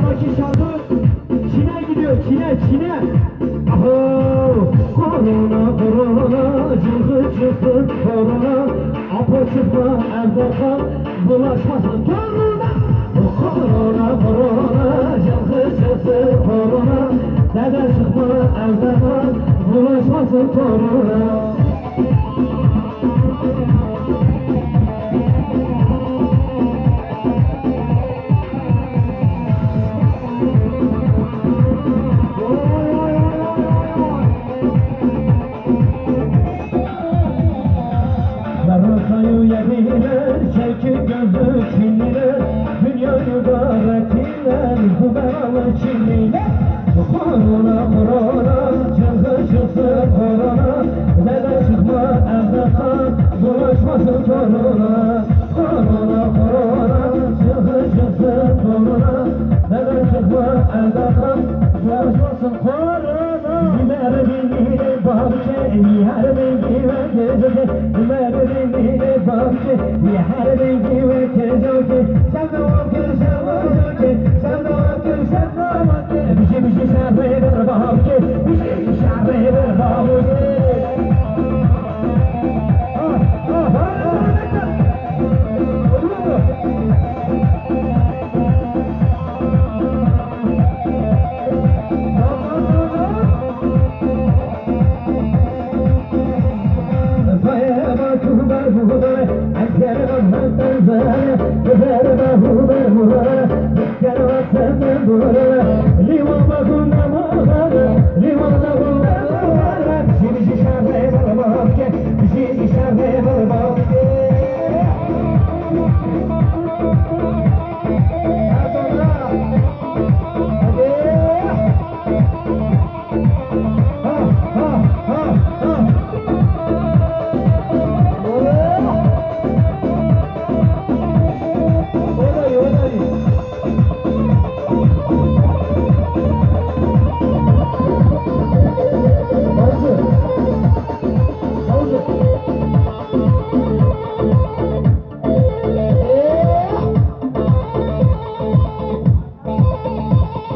sıradaki şarkı Çin'e gidiyor Çin'e Çin'e. Korona korona cılgı çıksın korona. Apo çıkma bulaşmasın. Korona! Korona korona cılgı çıksın korona. Dede çıkma evde bulaşmasın korona? Yarasayı yediler, çekik gözlü Çinliler Dünyayı davet eder, bu belalı Çinliler Korona korona, çıkı çıksın korona Dede çıkma evde kal, bulaşmasın korona Korona korona, çıkı çıksın korona Dede çıkma evde kal, bulaşmasın korona Diler dinine bahçe, her rengi ve gecede Diler dinine bahçe, Liman bakı